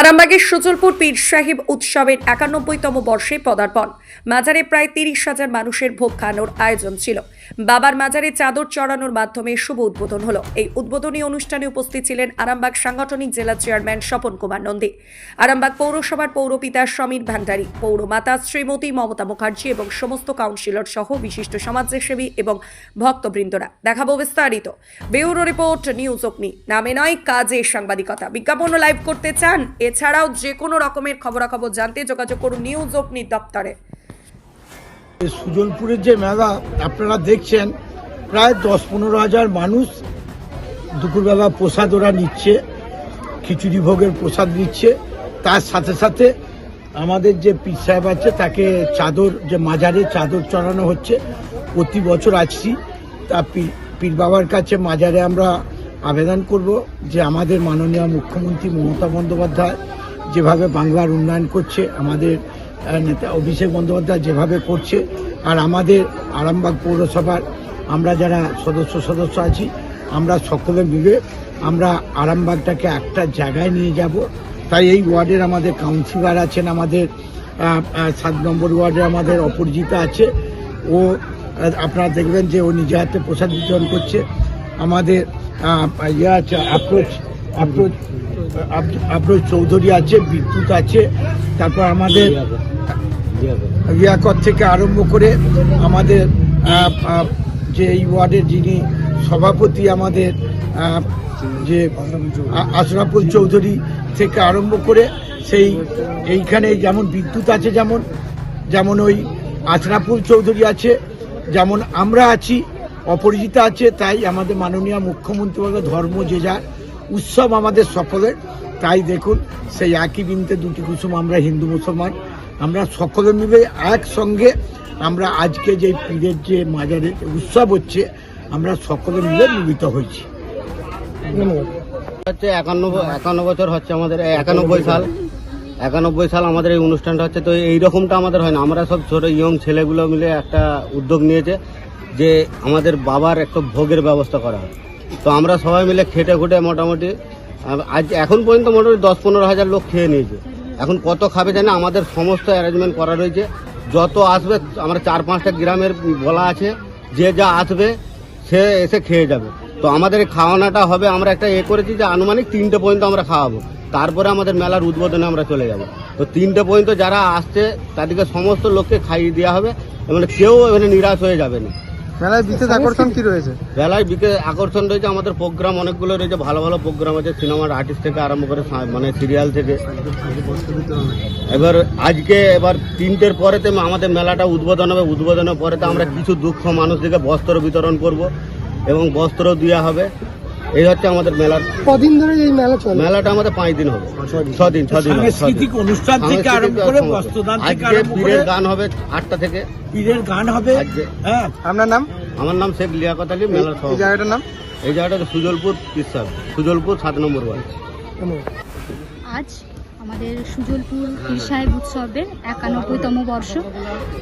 আরামবাগের সুজলপুর পীর সাহেব উৎসবের একানব্বইতম বর্ষে পদার্পণ। মাজারে প্রায় তিরিশ হাজার মানুষের ভোগ খাওয়ানোর আয়োজন ছিল। বাবার মাজারে চাদর চড়ানোর মাধ্যমে শুভ উদ্বোধন হলো। এই উদ্বোধনী অনুষ্ঠানে উপস্থিত ছিলেন আরামবাগ সাংগঠনিক জেলা চেয়ারম্যান স্বপন কুমার নন্দী। আরামবাগ পৌরসভার পৌরপিতা সমীর ভান্ডারী, পৌরমাতা শ্রীমতী মমতা মুখার্জি এবং সমস্ত কাউন্সিলর সহ বিশিষ্ট সমাজসেবী এবং ভক্তবৃন্দরা। দেখাবো বিস্তারিত। ব্যুরো রিপোর্ট, নিউজ অগ্নি। নামে নয়, কাজে সাংবাদিকতা। বিজ্ঞাপন লাইভ করতে চান এছাড়াও যে কোনো রকমের খবরাখবর জানতে যোগাযোগ করুন নিউজ অগ্নি দপ্তরে। সুজনপুরের যে মেলা, আপনারা দেখছেন, প্রায় দশ পনেরো হাজার মানুষ দুপুরবেলা প্রসাদ ওরা নিচ্ছে, খিচুড়ি ভোগের প্রসাদ নিচ্ছে। তার সাথে সাথে আমাদের যে পীর সাহেব আছে, তাকে চাদর, যে মাজারে চাদর চড়ানো হচ্ছে। প্রতি বছর আসছি। তা পীর বাবার কাছে মাজারে আমরা আবেদন করব যে আমাদের মাননীয় মুখ্যমন্ত্রী মমতা বন্দ্যোপাধ্যায় যেভাবে বাংলার উন্নয়ন করছে, আমাদের নেতা অভিষেক বন্দ্যোপাধ্যায় যেভাবে করছে, আর আমাদের আরামবাগ পৌরসভার আমরা যারা সদস্য সদস্য আছি, আমরা সকলে মিলে আমরা আরামবাগটাকে একটা জায়গায় নিয়ে যাব। তাই এই ওয়ার্ডের আমাদের কাউন্সিলর আছেন, আমাদের সাত নম্বর ওয়ার্ডে আমাদের অপরাজিতা আছে। ও আপনারা দেখবেন যে ও নিজে হাতে প্রসাদ বিতরণ করছে। আমাদের ইয়ে আছে অ্যাপ্রোচ অ্যাপ্রোচ আফরোজ চৌধুরী আছে, বিদ্যুৎ আছে, তারপর আমাদের রিয়াকত থেকে আরম্ভ করে আমাদের যে এই ওয়ার্ডের যিনি সভাপতি আমাদের যে আশরাফুল চৌধুরী থেকে আরম্ভ করে সেই, এইখানে যেমন বিদ্যুৎ আছে, যেমন যেমন ওই আশরাফুল চৌধুরী আছে, যেমন আমরা আছি অপরিচিতা আছে, তাই আমাদের মাননীয় মুখ্যমন্ত্রী ধর্ম যে যার, উৎসব আমাদের সকলের। তাই দেখুন, সেই একই বিনতে দুটি কুসুম, আমরা হিন্দু মুসলমান, আমরা সকলে মিলে একসঙ্গে আমরা আজকে যে পীরের যে মাজারের উৎসব হচ্ছে, আমরা সকলে মিলে মিলিত হয়েছি। হচ্ছে একান্ন একান্ন বছর হচ্ছে আমাদের একানব্বই সাল। একানব্বই সাল আমাদের এই অনুষ্ঠানটা হচ্ছে, তো এই রকমটা আমাদের হয় না। আমরা সব ছোটো, ইয়ং ছেলেগুলো মিলে একটা উদ্যোগ নিয়েছে। যে আমাদের বাবার একটা ভোগের ব্যবস্থা করা হয়। তো আমরা সবাই মিলে খেটে খুটে মোটামুটি আজ এখন পর্যন্ত মোটামুটি দশ পনেরো হাজার লোক খেয়ে নিয়েছে। এখন কত খাবে জানে আমাদের সমস্ত অ্যারেঞ্জমেন্ট করা রয়েছে। যত আসবে, আমরা চার পাঁচটা গ্রামের বলা আছে, যে যা আসবে, সে এসে খেয়ে যাবে। তো আমাদের খাওয়ানোটা হবে, আমরা একটা এ করেছি যে আনুমানিক তিনটে পর্যন্ত আমরা খাওয়াবো। তারপরে আমাদের মেলার উদ্বোধনে আমরা চলে যাব। তো তিনটে পর্যন্ত যারা আসছে, তাদেরকে সমস্ত লোককে খাইয়ে দেওয়া হবে মানে কেউ এখানে নিরাশ হয়ে যাবে না। মেলায় বিশেষ আকর্ষণ কি রয়েছে? মেলায় বিশেষ আকর্ষণ রয়েছে আমাদের প্রোগ্রাম অনেকগুলো রয়েছে ভালো ভালো প্রোগ্রাম আছে সিনেমার আর্টিস্ট থেকে আরম্ভ করে মানে সিরিয়াল থেকে। এবার আজকে এবার তিনটের পরেতে আমাদের মেলাটা উদ্বোধন হবে। উদ্বোধনের পরেতে আমরা কিছু দুঃখ মানুষদেরকে বস্ত্র বিতরণ করব এবং বস্ত্র দেওয়া হবে। এই হচ্ছে আমাদের মেলার কদিন ধরে এই মেলা চলে? মেলাটা আমাদের পাঁচ দিন হবে। ছ দিন সাংস্কৃতিক অনুষ্ঠান থেকে আরম্ভ করে বস্ত্রদান থেকে আরম্ভ করে পীরের গান হবে আটটা থেকে। পীরের গান হবে। হ্যাঁ। আপনার নাম? আমার নাম শেখ লিয়াকত আলী মেলার এই সভাপতি। জায়গাটার নাম? এই জায়গাটা হচ্ছে সুজলপুর পিসাব। সুজলপুর সাত নম্বর ওয়ার্ড। আজ আমাদের সুজলপুর পীর সাহেব উৎসবের একানব্বইতম বর্ষ।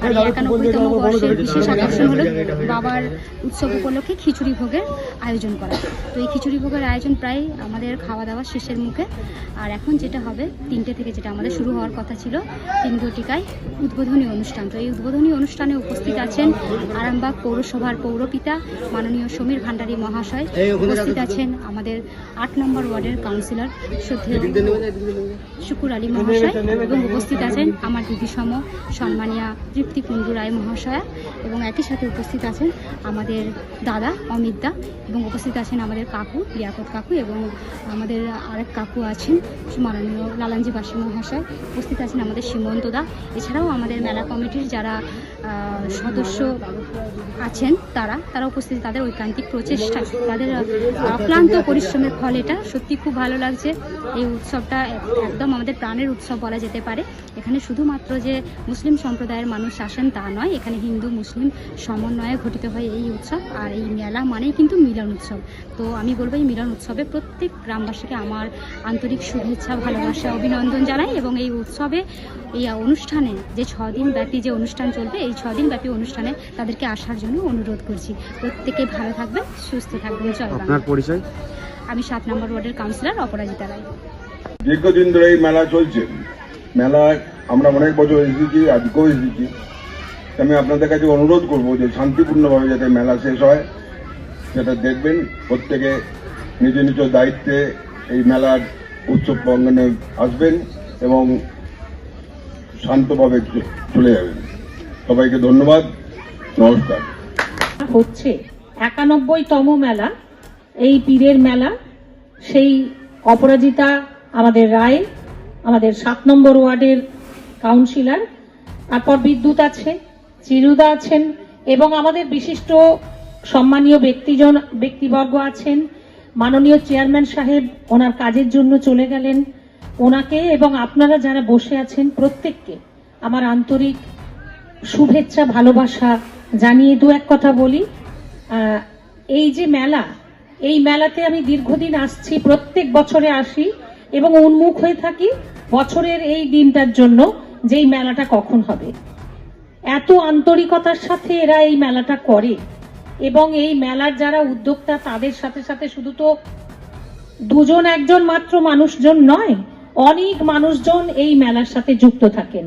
আর এই একানব্বইতম বর্ষের বিশেষ আকর্ষণ হলো বাবার উৎসব উপলক্ষে খিচুড়ি ভোগের আয়োজন করা। তো এই খিচুড়ি ভোগের আয়োজন প্রায় আমাদের খাওয়া দাওয়া শেষের মুখে। আর এখন যেটা হবে তিনটে থেকে যেটা আমাদের শুরু হওয়ার কথা ছিল তিন ঘটিকায় উদ্বোধনী অনুষ্ঠান। তো এই উদ্বোধনী অনুষ্ঠানে উপস্থিত আছেন আরামবাগ পৌরসভার পৌরপিতা মাননীয় সমীর ভান্ডারী মহাশয়। উপস্থিত আছেন আমাদের আট নম্বর ওয়ার্ডের কাউন্সিলর শ্রদ্ধেয় শুকুর আলী মহাশয় এবং উপস্থিত আছেন আমার দিদি সম সম্মানিয়া তৃপ্তি রায় মহাশয়া এবং একই সাথে উপস্থিত আছেন আমাদের দাদা অমিত দা এবং উপস্থিত আছেন আমাদের কাকু, লিয়াকত কাকু এবং আমাদের আরেক কাকু আছেন মাননীয় লালানজি বাসী মহাশয়। উপস্থিত আছেন আমাদের সীমন্ত দা। এছাড়াও আমাদের মেলা কমিটির যারা সদস্য আছেন তারা তারা উপস্থিত, তাদের ঐকান্তিক প্রচেষ্টা, তাদের অক্লান্ত পরিশ্রমের ফল এটা। সত্যি খুব ভালো লাগছে। এই উৎসবটা একদম আমাদের প্রাণের উৎসব বলা যেতে পারে। এখানে শুধুমাত্র যে মুসলিম সম্প্রদায়ের মানুষ আসেন তা নয় এখানে হিন্দু মুসলিম সমন্বয়ে ঘটিত হয় এই উৎসব আর এই মেলা মানেই কিন্তু মিলন উৎসব। তো আমি বলব এই মিলন উৎসবে প্রত্যেক গ্রামবাসীকে আমার আন্তরিক শুভেচ্ছা ভালোবাসা অভিনন্দন জানাই এবং এই উৎসবে এই অনুষ্ঠানে যে ছদিন ব্যাপী যে অনুষ্ঠান চলবে এই ছদিন ব্যাপী অনুষ্ঠানে তাদেরকে আসার জন্য অনুরোধ করছি। প্রত্যেকে ভালো থাকবেন সুস্থ থাকবেন। জয় আপনার পরিচয়? আমি সাত নম্বর ওয়ার্ডের কাউন্সিলর অপরাজিতা রায়। দীর্ঘদিন ধরে এই মেলা চলছে। মেলায় আমরা অনেক বছর এসেছি, আজকেও এসেছি। আমি আপনাদের কাছে অনুরোধ করব যে শান্তিপূর্ণভাবে যাতে মেলা শেষ হয়, সেটা দেখবেন। প্রত্যেকে নিজ নিজ দায়িত্বে এই মেলার উৎসব প্রাঙ্গণে আসবেন এবং শান্তভাবে চলে যাবেন। সবাইকে ধন্যবাদ। নমস্কার। হচ্ছে। একানব্বইতম মেলা। এই পীরের মেলা, সেই অপরাজিতা আমাদের রায়, আমাদের সাত নম্বর ওয়ার্ডের কাউন্সিলর, তারপর বিদ্যুৎ আছে, চিরুদা আছেন, এবং আমাদের বিশিষ্ট সম্মানীয় ব্যক্তিজন, ব্যক্তিবর্গ আছেন। মাননীয় চেয়ারম্যান সাহেব ওনার কাজের জন্য চলে গেলেন। ওনাকে এবং আপনারা যারা বসে আছেন প্রত্যেককে আমার আন্তরিক শুভেচ্ছা, ভালোবাসা জানিয়ে দু এক কথা বলি। এই যে মেলা, এই মেলাতে আমি দীর্ঘদিন আসছি, প্রত্যেক বছরে আসি। এবং উন্মুখ হয়ে থাকি বছরের এই দিনটার জন্য যে এই মেলাটা কখন হবে। এত আন্তরিকতার সাথে এরা এই মেলাটা করে এবং এই মেলার যারা উদ্যোক্তা তাদের সাথে সাথে শুধু তো দুজন, একজন মাত্র মানুষজন নয়, অনেক মানুষজন এই মেলার সাথে যুক্ত থাকেন।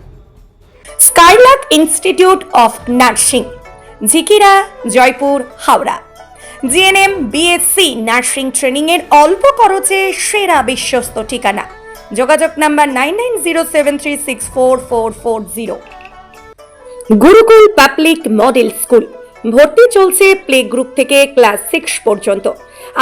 Skylark institute of nursing Jhikira Jaipur Howrah GNM BSc nursing ট্রেনিংয়ের অল্প খরচে সেরা বিশ্বস্ত ঠিকানা। যোগাযোগ number nine nine zero seven three six four four four zero Gurukul public model school. ভর্তি চলছে প্লে গ্রুপ থেকে ক্লাস সিক্স পর্যন্ত।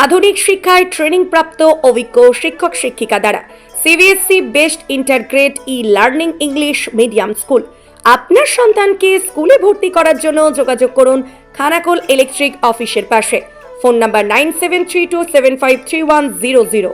আধুনিক শিক্ষায় ট্রেনিং প্রাপ্ত অভিজ্ঞ শিক্ষক শিক্ষিকা দ্বারা CBSE best integrated e learning English medium school আপনার সন্তানকে স্কুলে ভর্তি করার জন্য যোগাযোগ করুন খানাকোল ইলেকট্রিক অফিসের পাশে। Phone number nine seven three two seven five three one zero zero.